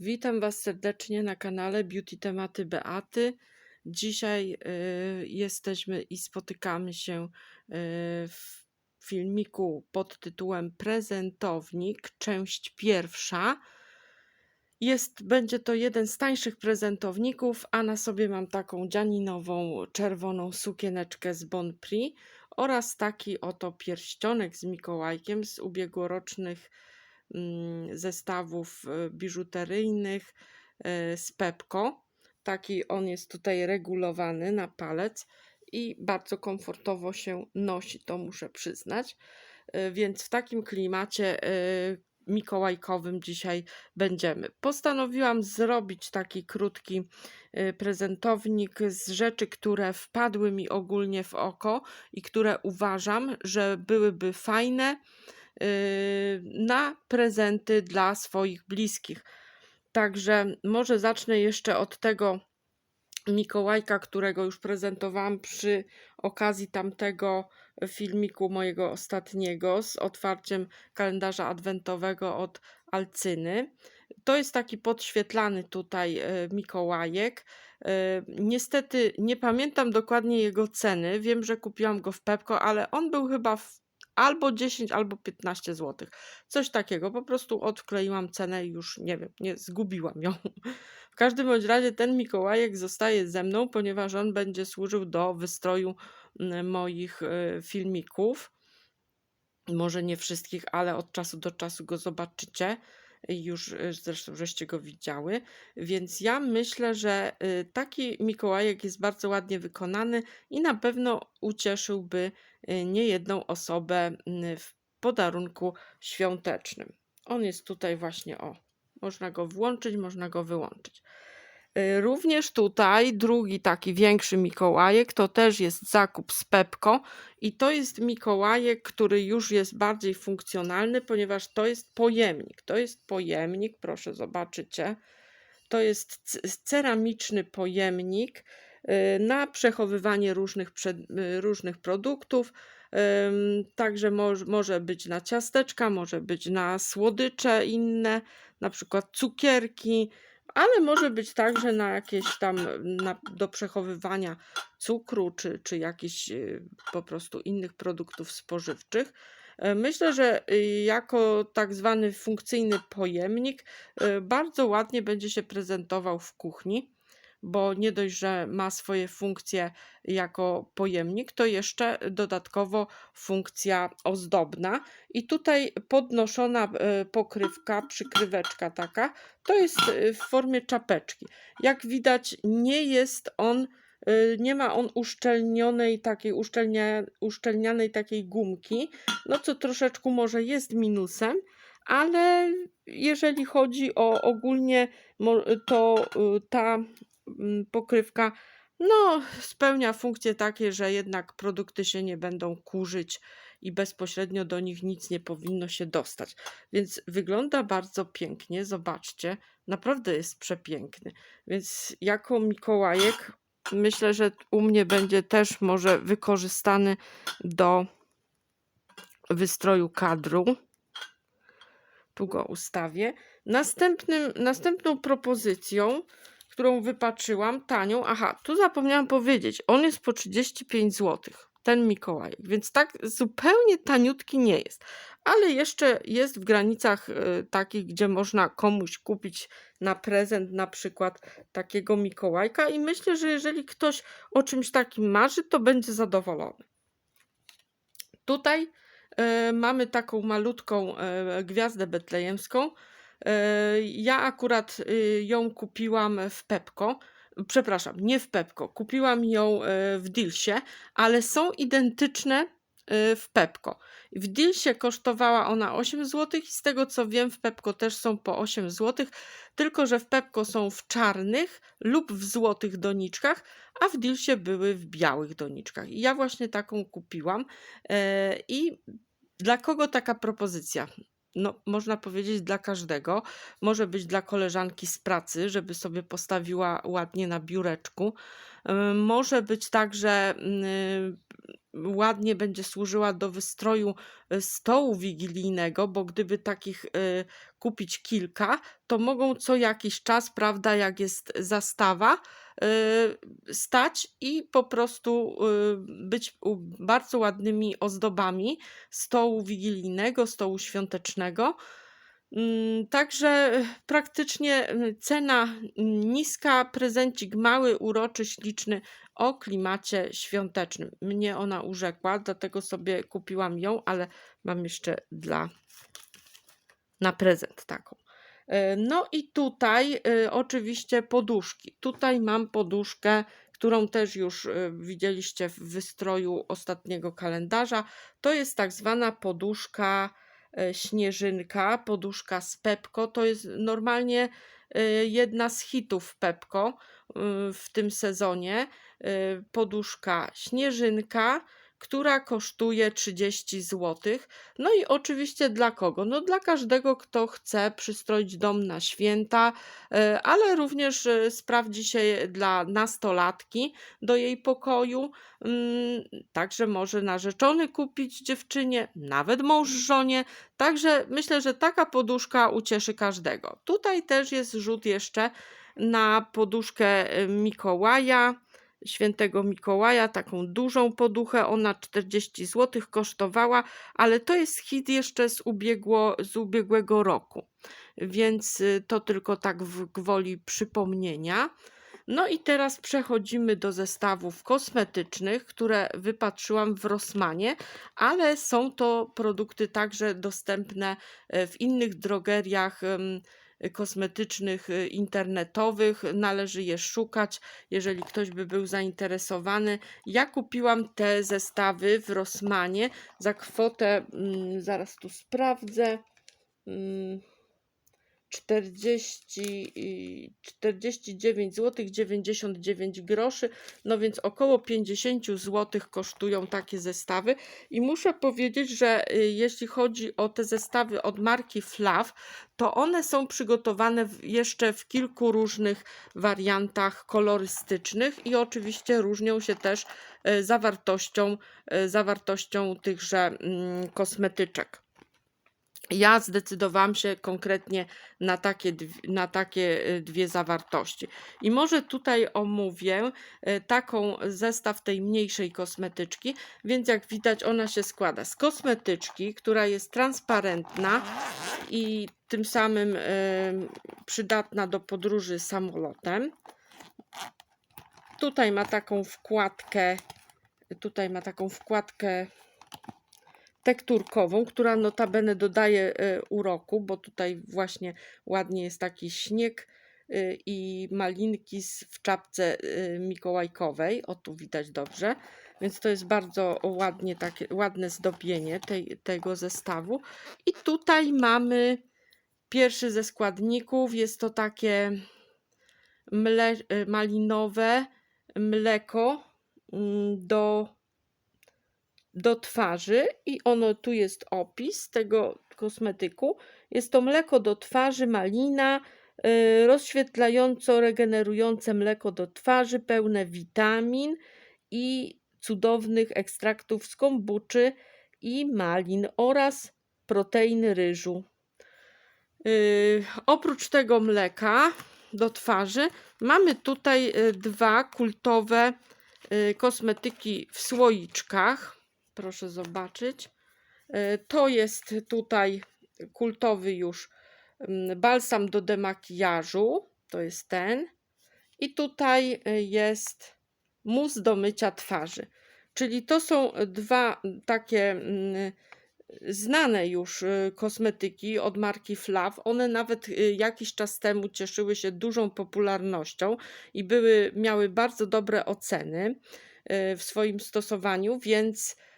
Witam Was serdecznie na kanale Beauty Tematy Beaty. Dzisiaj y, jesteśmy i spotykamy się y, w filmiku pod tytułem Prezentownik, część pierwsza. Jest, będzie to jeden z tańszych prezentowników, a na sobie mam taką dzianinową czerwoną sukieneczkę z Bon Prix oraz taki oto pierścionek z Mikołajkiem z ubiegłorocznych zestawów e, biżuteryjnych e, z Pepko. Taki on jest tutaj regulowany na palec i bardzo komfortowo się nosi, to muszę przyznać. E, Więc w takim klimacie mikołajkowym dzisiaj będziemy. Postanowiłam zrobić taki krótki prezentownik z rzeczy, które wpadły mi ogólnie w oko i które uważam, że byłyby fajne na prezenty dla swoich bliskich. Także może zacznę jeszcze od tego Mikołajka, którego już prezentowałam przy okazji tamtego filmiku mojego ostatniego z otwarciem kalendarza adwentowego od Alcyny. To jest taki podświetlany tutaj e, Mikołajek. E, Niestety nie pamiętam dokładnie jego ceny. Wiem, że kupiłam go w Pepko, ale on był chyba w albo 10, albo 15 zł. Coś takiego. Po prostu odkleiłam cenę i już nie wiem, nie zgubiłam ją. W każdym bądź razie ten Mikołajek zostaje ze mną, ponieważ on będzie służył do wystroju moich e, filmików. Może nie wszystkich, ale od czasu do czasu go zobaczycie. Już e, zresztą żeście go widziały. Więc ja myślę, że e, taki Mikołajek jest bardzo ładnie wykonany i na pewno ucieszyłby e, niejedną osobę m, w podarunku świątecznym. On jest tutaj właśnie o. Można go włączyć, można go wyłączyć. Y, Również tutaj drugi taki większy Mikołajek to też jest zakup z Pepko i to jest Mikołajek, który już jest bardziej funkcjonalny, ponieważ to jest pojemnik. To jest pojemnik, proszę zobaczycie. To jest ceramiczny pojemnik y, na przechowywanie różnych, y, różnych produktów. Także moż, może być na ciasteczka, może być na słodycze inne, na przykład cukierki, ale może być także na jakieś tam na, do przechowywania cukru czy, czy jakichś y, po prostu innych produktów spożywczych. E, Myślę, że y, jako tak zwany funkcyjny pojemnik y, bardzo ładnie będzie się prezentował w kuchni, bo nie dość, że ma swoje funkcje jako pojemnik, to jeszcze dodatkowo funkcja ozdobna. I tutaj podnoszona e, pokrywka, przykryweczka taka, to jest e, w formie czapeczki. Jak widać, nie jest on, e, nie ma on uszczelnionej takiej, uszczelnia, uszczelnianej takiej gumki, no co troszeczkę może jest minusem, ale jeżeli chodzi o ogólnie, to ta pokrywka no, spełnia funkcje takie, że jednak produkty się nie będą kurzyć i bezpośrednio do nich nic nie powinno się dostać. Więc wygląda bardzo pięknie, zobaczcie, naprawdę jest przepiękny. Więc jako Mikołajek myślę, że u mnie będzie też może wykorzystany do wystroju kadru. Tu go ustawię. Następnym, następną propozycją, którą wypatrzyłam, tanią, aha, tu zapomniałam powiedzieć, on jest po 35 zł, ten Mikołajek, więc tak zupełnie taniutki nie jest, ale jeszcze jest w granicach y, takich, gdzie można komuś kupić na prezent na przykład takiego Mikołajka i myślę, że jeżeli ktoś o czymś takim marzy, to będzie zadowolony. Tutaj e, mamy taką malutką e, gwiazdę betlejemską. E, ja akurat y, ją kupiłam w Pepko. Przepraszam, nie w Pepko. Kupiłam ją e, w Dilsie, ale są identyczne w Pepko. W Dilsie kosztowała ona 8 zł i z tego co wiem w Pepko też są po 8 zł, tylko że w Pepko są w czarnych lub w złotych doniczkach, a w Dilsie były w białych doniczkach. I ja właśnie taką kupiłam. I dla kogo taka propozycja? No, można powiedzieć dla każdego. Może być dla koleżanki z pracy, żeby sobie postawiła ładnie na biureczku. Y, Może być także mm, ładnie będzie służyła do wystroju y, stołu wigilijnego, bo gdyby takich y, kupić kilka, to mogą co jakiś czas, prawda, jak jest zastawa, y, stać i po prostu y, być bardzo ładnymi ozdobami stołu wigilijnego, stołu świątecznego. Mm, Także y, praktycznie y, cena niska, prezencik mały, uroczy, śliczny o klimacie świątecznym. Mnie ona urzekła, dlatego sobie kupiłam ją, ale mam jeszcze dla na prezent taką. E, No i tutaj y, oczywiście poduszki. Tutaj mam poduszkę, którą też już y, widzieliście w wystroju ostatniego kalendarza. To jest tak zwana poduszka śnieżynka, poduszka z Pepko. To jest normalnie jedna z hitów Pepko y, w tym sezonie. Poduszka śnieżynka, która kosztuje 30 zł. No i oczywiście dla kogo? No dla każdego, kto chce przystroić dom na święta, e, ale również e, sprawdzi się dla nastolatki do jej pokoju. Mm, Także może narzeczony kupić dziewczynie, nawet mąż żonie. Także myślę, że taka poduszka ucieszy każdego. Tutaj też jest rzut jeszcze na poduszkę e, Mikołaja świętego Mikołaja, taką dużą poduchę. Ona 40 zł kosztowała, ale to jest hit jeszcze z, ubiegło, z ubiegłego roku, więc y, to tylko tak w gwoli przypomnienia. No i teraz przechodzimy do zestawów kosmetycznych, które wypatrzyłam w Rossmanie, ale są to produkty także dostępne e, w innych drogeriach kosmetycznych y, internetowych. Należy je szukać, jeżeli ktoś by był zainteresowany. Ja kupiłam te zestawy w Rossmanie za kwotę, mm, zaraz tu sprawdzę. Mm, 40, i 49 zł 99 groszy, no więc około 50 zł kosztują takie zestawy i muszę powiedzieć, że y, jeśli chodzi o te zestawy od marki Flav, to one są przygotowane jeszcze w kilku różnych wariantach kolorystycznych i oczywiście różnią się też e, zawartością, e, zawartością tychże mm, kosmetyczek. Ja zdecydowałam się konkretnie na takie, na takie y, dwie zawartości. I może tutaj omówię y, taką zestaw tej mniejszej kosmetyczki, więc jak widać ona się składa z kosmetyczki, która jest transparentna i tym samym przydatna do podróży samolotem. Tutaj ma taką wkładkę, tutaj ma taką wkładkę tekturkową, która notabene dodaje e, uroku, bo tutaj właśnie ładnie jest taki śnieg e, i malinki w czapce e, mikołajkowej. O tu widać dobrze. Więc to jest bardzo ładnie takie, ładne zdobienie tej, tego zestawu. I tutaj mamy pierwszy ze składników. Jest to takie mle, malinowe mleko mm, do do twarzy i ono tu jest opis tego kosmetyku. Jest to mleko do twarzy, malina, y, rozświetlająco regenerujące mleko do twarzy, pełne witamin i cudownych ekstraktów z kombuczy i malin oraz proteiny ryżu. Y, oprócz tego mleka do twarzy mamy tutaj y, dwa kultowe kosmetyki w słoiczkach. Proszę zobaczyć. E, To jest tutaj kultowy już mm, balsam do demakijażu. To jest ten. I tutaj e, jest mus do mycia twarzy. Czyli to są dwa takie mm, znane już y, kosmetyki od marki Flav. One nawet jakiś czas temu cieszyły się dużą popularnością i były, miały bardzo dobre oceny w swoim stosowaniu, więc e,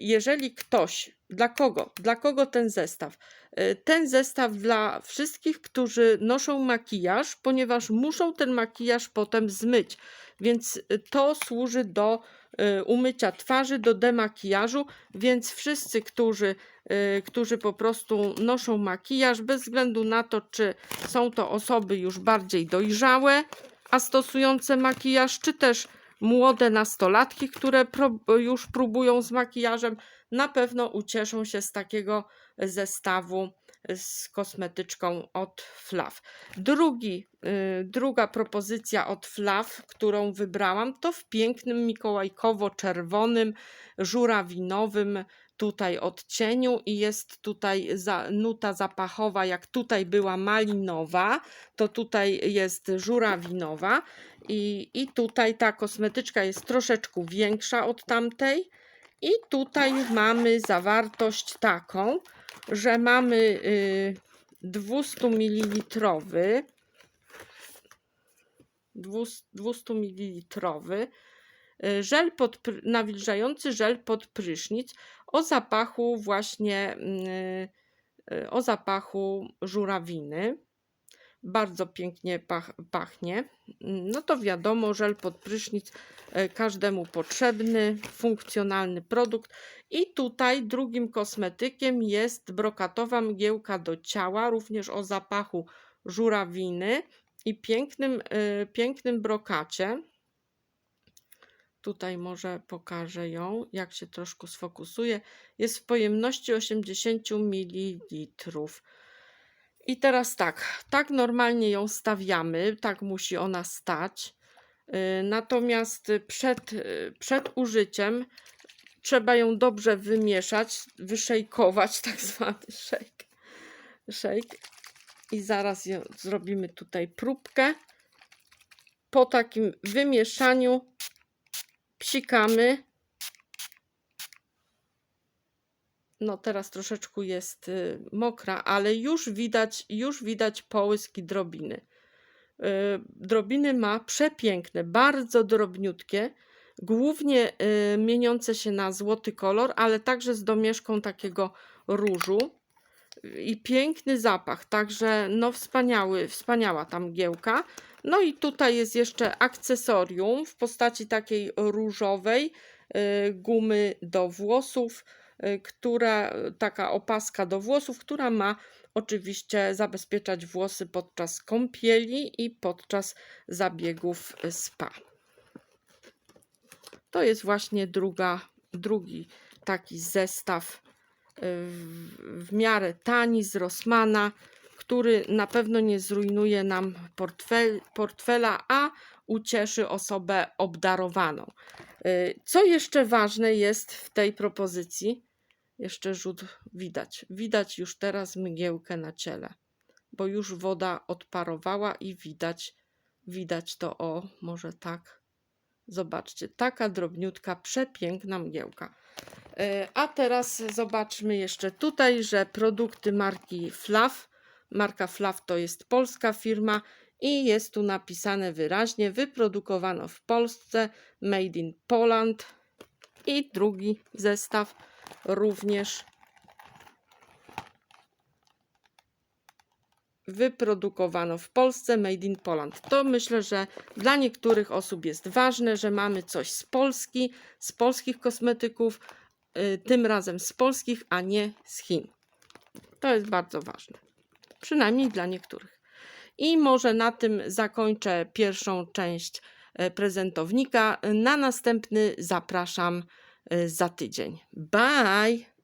jeżeli ktoś, dla kogo, dla kogo ten zestaw? E, Ten zestaw dla wszystkich, którzy noszą makijaż, ponieważ muszą ten makijaż potem zmyć, więc e, to służy do e, umycia twarzy, do demakijażu, więc wszyscy, którzy, e, którzy po prostu noszą makijaż, bez względu na to, czy są to osoby już bardziej dojrzałe, a stosujące makijaż, czy też młode nastolatki, które już próbują z makijażem, na pewno ucieszą się z takiego zestawu z kosmetyczką od Flav. Drugi, y, druga propozycja od Flav, którą wybrałam, to w pięknym mikołajkowo-czerwonym, żurawinowym tutaj odcieniu i jest tutaj za, nuta zapachowa, jak tutaj była malinowa, to tutaj jest żurawinowa i, i tutaj ta kosmetyczka jest troszeczkę większa od tamtej. I tutaj mamy zawartość taką, że mamy y, 200 ml 200 ml żel pod, nawilżający żel pod prysznic o zapachu właśnie y, y, o zapachu żurawiny. Bardzo pięknie pach, pachnie. No to wiadomo, żel pod prysznic y, każdemu potrzebny, funkcjonalny produkt. I tutaj drugim kosmetykiem jest brokatowa mgiełka do ciała, również o zapachu żurawiny i pięknym, y, pięknym brokacie. Tutaj może pokażę ją, jak się troszkę sfokusuje. Jest w pojemności 80 ml. I teraz tak, tak normalnie ją stawiamy, tak musi ona stać. Y, Natomiast przed, y, przed użyciem trzeba ją dobrze wymieszać, wyszejkować, tak zwany shake. shake. I zaraz zrobimy tutaj próbkę. Po takim wymieszaniu psikamy. No teraz troszeczkę jest y, mokra, ale już widać, już widać połyski drobiny. Y, drobiny ma przepiękne, bardzo drobniutkie, głównie y, mieniące się na złoty kolor, ale także z domieszką takiego różu i piękny zapach, także no wspaniały, wspaniała ta mgiełka. No i tutaj jest jeszcze akcesorium w postaci takiej różowej y, gumy do włosów, y, która taka opaska do włosów, która ma oczywiście zabezpieczać włosy podczas kąpieli i podczas zabiegów spa. To jest właśnie druga, drugi taki zestaw w, miarę tani z Rossmana, który na pewno nie zrujnuje nam portfel, portfela, a ucieszy osobę obdarowaną. Y, Co jeszcze ważne jest w tej propozycji? Jeszcze rzut widać. Widać już teraz mgiełkę na ciele, bo już woda odparowała i widać, widać to o, może tak. Zobaczcie, taka drobniutka, przepiękna mgiełka. A teraz zobaczmy jeszcze tutaj, że produkty marki Flav, marka Flav to jest polska firma i jest tu napisane wyraźnie wyprodukowano w Polsce, made in Poland. I drugi zestaw również wyprodukowano w Polsce, made in Poland. To myślę, że dla niektórych osób jest ważne, że mamy coś z Polski, z polskich kosmetyków, tym razem z polskich, a nie z Chin. To jest bardzo ważne. Przynajmniej dla niektórych. I może na tym zakończę pierwszą część e, prezentownika. Na następny zapraszam e, za tydzień. Bye!